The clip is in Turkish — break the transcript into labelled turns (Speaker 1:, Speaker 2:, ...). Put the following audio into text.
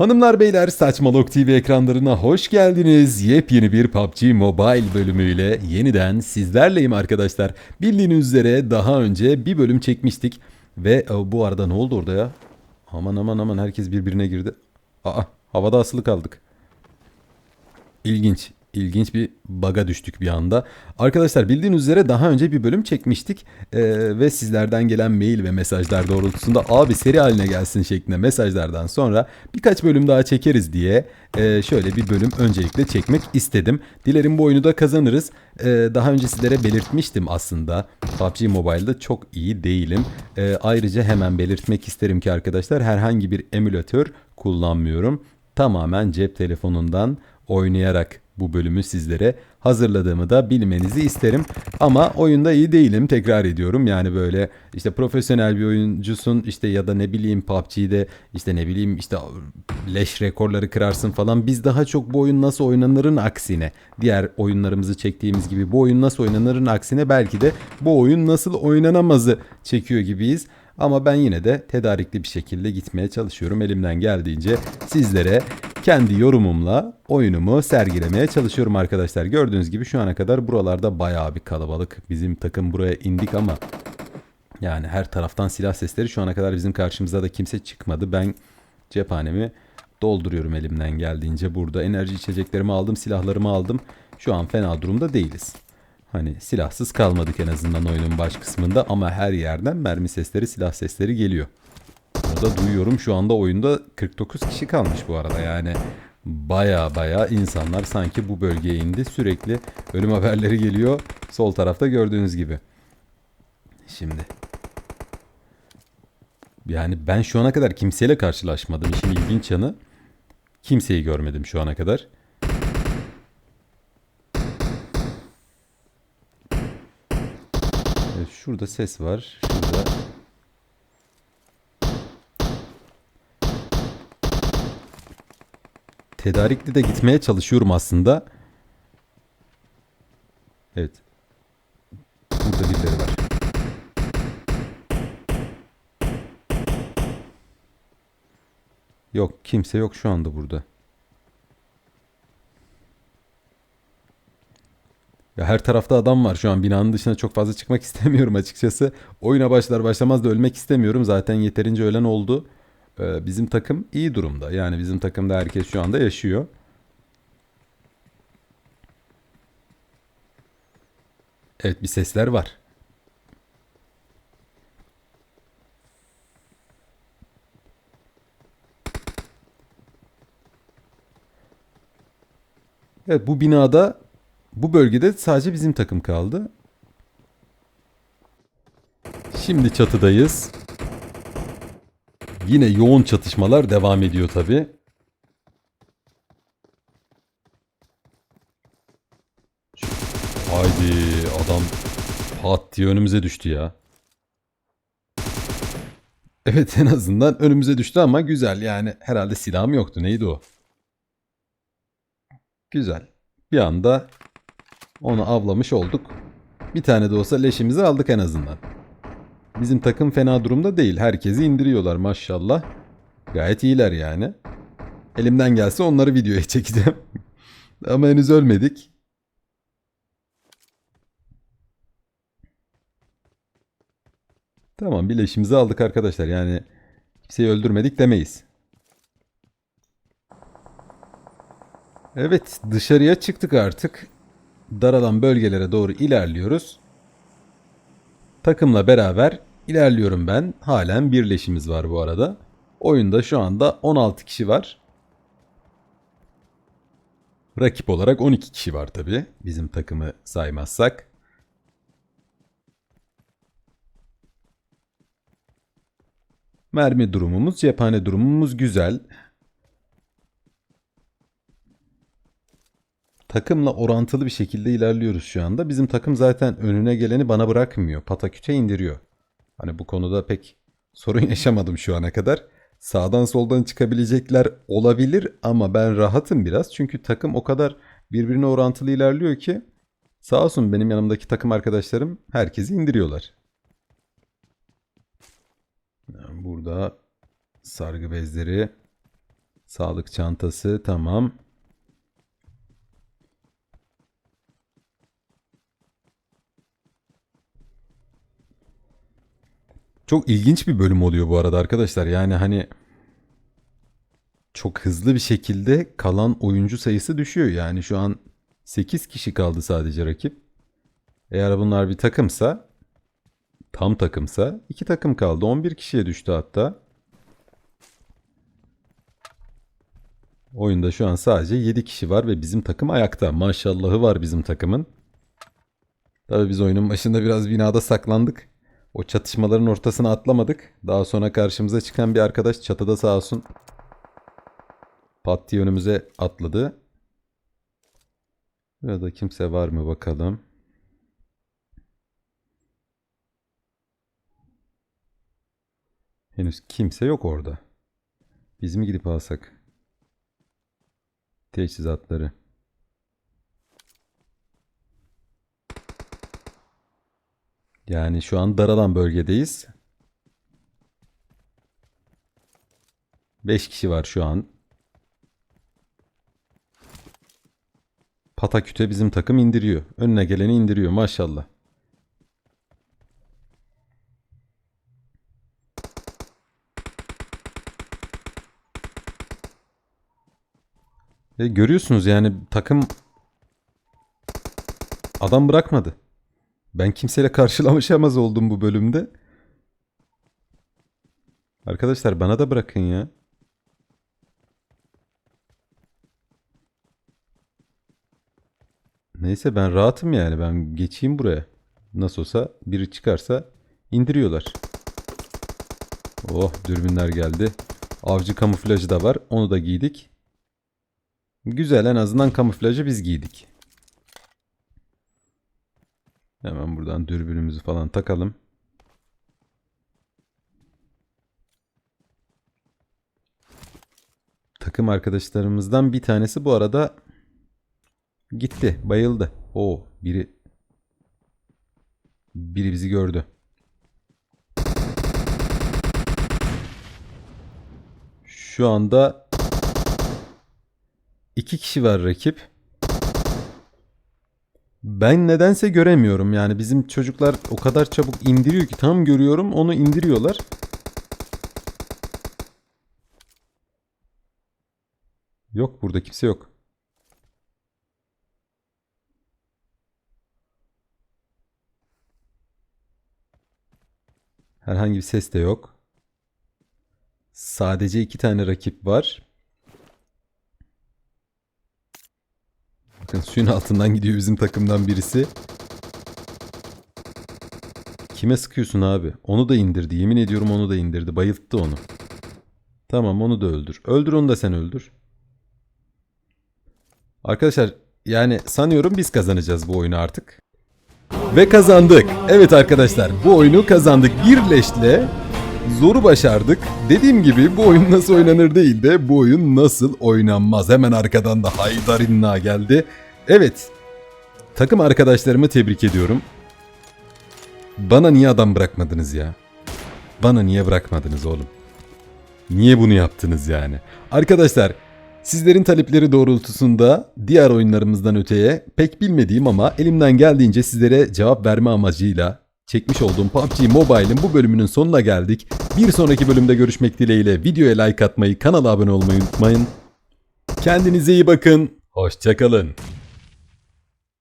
Speaker 1: Hanımlar beyler Saçmalok TV ekranlarına hoş geldiniz. Yepyeni bir PUBG Mobile bölümüyle yeniden sizlerleyim arkadaşlar. Bildiğiniz üzere daha önce bir bölüm çekmiştik. Ve e, bu arada ne oldu orada ya? Aman aman aman herkes birbirine girdi. Aa havada asılı kaldık. İlginç. İlginç bir baga düştük bir anda. Arkadaşlar bildiğiniz üzere daha önce bir bölüm çekmiştik. Ee, ve sizlerden gelen mail ve mesajlar doğrultusunda abi seri haline gelsin şeklinde mesajlardan sonra birkaç bölüm daha çekeriz diye e, şöyle bir bölüm öncelikle çekmek istedim. Dilerim bu oyunu da kazanırız. Ee, daha önce sizlere belirtmiştim aslında. PUBG Mobile'da çok iyi değilim. Ee, ayrıca hemen belirtmek isterim ki arkadaşlar herhangi bir emülatör kullanmıyorum. Tamamen cep telefonundan oynayarak bu bölümü sizlere hazırladığımı da bilmenizi isterim. Ama oyunda iyi değilim tekrar ediyorum. Yani böyle işte profesyonel bir oyuncusun işte ya da ne bileyim PUBG'de işte ne bileyim işte leş rekorları kırarsın falan. Biz daha çok bu oyun nasıl oynanırın aksine diğer oyunlarımızı çektiğimiz gibi bu oyun nasıl oynanırın aksine belki de bu oyun nasıl oynanamazı çekiyor gibiyiz. Ama ben yine de tedarikli bir şekilde gitmeye çalışıyorum. Elimden geldiğince sizlere kendi yorumumla oyunumu sergilemeye çalışıyorum arkadaşlar. Gördüğünüz gibi şu ana kadar buralarda bayağı bir kalabalık. Bizim takım buraya indik ama yani her taraftan silah sesleri şu ana kadar bizim karşımıza da kimse çıkmadı. Ben cephanemi dolduruyorum elimden geldiğince. Burada enerji içeceklerimi aldım, silahlarımı aldım. Şu an fena durumda değiliz. Hani silahsız kalmadık en azından oyunun baş kısmında ama her yerden mermi sesleri, silah sesleri geliyor. Burada duyuyorum şu anda oyunda 49 kişi kalmış bu arada yani baya baya insanlar sanki bu bölgeye indi. Sürekli ölüm haberleri geliyor sol tarafta gördüğünüz gibi. Şimdi yani ben şu ana kadar kimseyle karşılaşmadım. İşin ilginç yanı kimseyi görmedim şu ana kadar. Şurada ses var. Şurada tedarikli de gitmeye çalışıyorum aslında. Evet. Burada birileri var. Yok kimse yok şu anda burada. Ya her tarafta adam var şu an binanın dışına çok fazla çıkmak istemiyorum açıkçası. Oyuna başlar başlamaz da ölmek istemiyorum. Zaten yeterince ölen oldu. Ee, bizim takım iyi durumda. Yani bizim takımda herkes şu anda yaşıyor. Evet bir sesler var. Evet bu binada bu bölgede sadece bizim takım kaldı. Şimdi çatıdayız. Yine yoğun çatışmalar devam ediyor tabi. Haydi adam pat diye önümüze düştü ya. Evet en azından önümüze düştü ama güzel yani herhalde silahım yoktu neydi o? Güzel. Bir anda onu avlamış olduk. Bir tane de olsa leşimizi aldık en azından. Bizim takım fena durumda değil. Herkesi indiriyorlar maşallah. Gayet iyiler yani. Elimden gelse onları videoya çekeceğim. Ama henüz ölmedik. Tamam bileşimizi aldık arkadaşlar. Yani kimseyi öldürmedik demeyiz. Evet dışarıya çıktık artık. Daralan bölgelere doğru ilerliyoruz. Takımla beraber ilerliyorum ben. Halen birleşimiz var bu arada. Oyunda şu anda 16 kişi var. Rakip olarak 12 kişi var tabi. Bizim takımı saymazsak. Mermi durumumuz, cephane durumumuz güzel. Takımla orantılı bir şekilde ilerliyoruz şu anda. Bizim takım zaten önüne geleni bana bırakmıyor. Pataküte indiriyor. Hani bu konuda pek sorun yaşamadım şu ana kadar. Sağdan soldan çıkabilecekler olabilir ama ben rahatım biraz. Çünkü takım o kadar birbirine orantılı ilerliyor ki sağ olsun benim yanımdaki takım arkadaşlarım herkesi indiriyorlar. Burada sargı bezleri Sağlık çantası tamam. Çok ilginç bir bölüm oluyor bu arada arkadaşlar. Yani hani çok hızlı bir şekilde kalan oyuncu sayısı düşüyor. Yani şu an 8 kişi kaldı sadece rakip. Eğer bunlar bir takımsa tam takımsa 2 takım kaldı. 11 kişiye düştü hatta. Oyunda şu an sadece 7 kişi var ve bizim takım ayakta. Maşallahı var bizim takımın. Tabii biz oyunun başında biraz binada saklandık. O çatışmaların ortasına atlamadık. Daha sonra karşımıza çıkan bir arkadaş çatıda sağ olsun pat diye önümüze atladı. Burada kimse var mı bakalım. Henüz kimse yok orada. Biz mi gidip alsak? Teçhizatları. Yani şu an daralan bölgedeyiz. 5 kişi var şu an. Pataküte bizim takım indiriyor. Önüne geleni indiriyor maşallah. Ve görüyorsunuz yani takım adam bırakmadı. Ben kimseyle karşılaşamaz oldum bu bölümde. Arkadaşlar bana da bırakın ya. Neyse ben rahatım yani. Ben geçeyim buraya. Nasıl olsa biri çıkarsa indiriyorlar. Oh dürbünler geldi. Avcı kamuflajı da var. Onu da giydik. Güzel en azından kamuflajı biz giydik. Hemen buradan dürbünümüzü falan takalım. Takım arkadaşlarımızdan bir tanesi bu arada gitti, bayıldı. O biri biri bizi gördü. Şu anda iki kişi var rakip. Ben nedense göremiyorum yani bizim çocuklar o kadar çabuk indiriyor ki tam görüyorum onu indiriyorlar. Yok burada kimse yok. Herhangi bir ses de yok. Sadece iki tane rakip var. Bakın suyun altından gidiyor bizim takımdan birisi. Kime sıkıyorsun abi? Onu da indirdi. Yemin ediyorum onu da indirdi. Bayılttı onu. Tamam onu da öldür. Öldür onu da sen öldür. Arkadaşlar yani sanıyorum biz kazanacağız bu oyunu artık. Ve kazandık. Evet arkadaşlar bu oyunu kazandık. Bir leşle zoru başardık. Dediğim gibi bu oyun nasıl oynanır değil de bu oyun nasıl oynanmaz. Hemen arkadan da Haydarinna geldi. Evet. Takım arkadaşlarımı tebrik ediyorum. Bana niye adam bırakmadınız ya? Bana niye bırakmadınız oğlum? Niye bunu yaptınız yani? Arkadaşlar sizlerin talepleri doğrultusunda diğer oyunlarımızdan öteye pek bilmediğim ama elimden geldiğince sizlere cevap verme amacıyla çekmiş olduğum PUBG Mobile'in bu bölümünün sonuna geldik. Bir sonraki bölümde görüşmek dileğiyle videoya like atmayı, kanala abone olmayı unutmayın. Kendinize iyi bakın. Hoşçakalın.